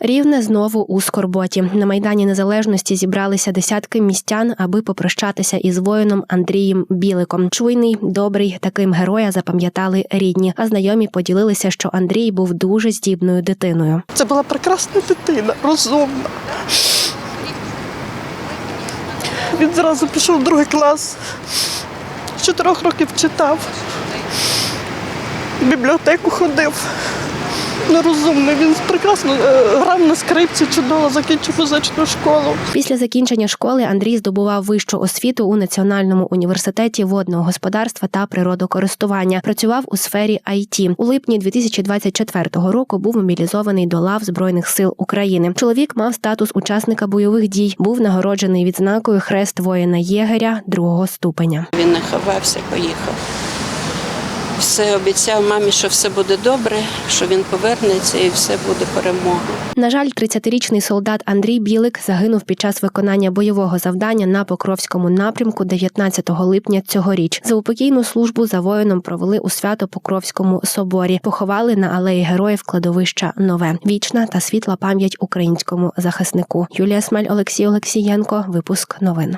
Рівне знову у скорботі. На майдані незалежності зібралися десятки містян, аби попрощатися із воїном Андрієм Біликом. Чуйний, добрий, таким героя запам'ятали рідні. А знайомі поділилися, що Андрій був дуже здібною дитиною. Це була прекрасна дитина, розумна. Він зразу пішов в другий клас. Чотирьох років читав. В бібліотеку ходив. Нерозумний, він прекрасно е, грав на скрипці, чудово закінчив музичну школу. Після закінчення школи Андрій здобував вищу освіту у Національному університеті водного господарства та природокористування. Працював у сфері IT. У липні 2024 року був мобілізований до лав збройних сил України. Чоловік мав статус учасника бойових дій. Був нагороджений відзнакою хрест воїна єгеря другого ступеня. Він не ховався, поїхав. Все обіцяв мамі, що все буде добре, що він повернеться і все буде перемога. На жаль, 30-річний солдат Андрій Білик загинув під час виконання бойового завдання на Покровському напрямку 19 липня цьогоріч. За упокійну службу за воїном провели у Свято-Покровському соборі. Поховали на алеї героїв кладовища Нове. Вічна та світла пам'ять українському захиснику. Юлія Смаль, Олексій Олексієнко. Випуск новин.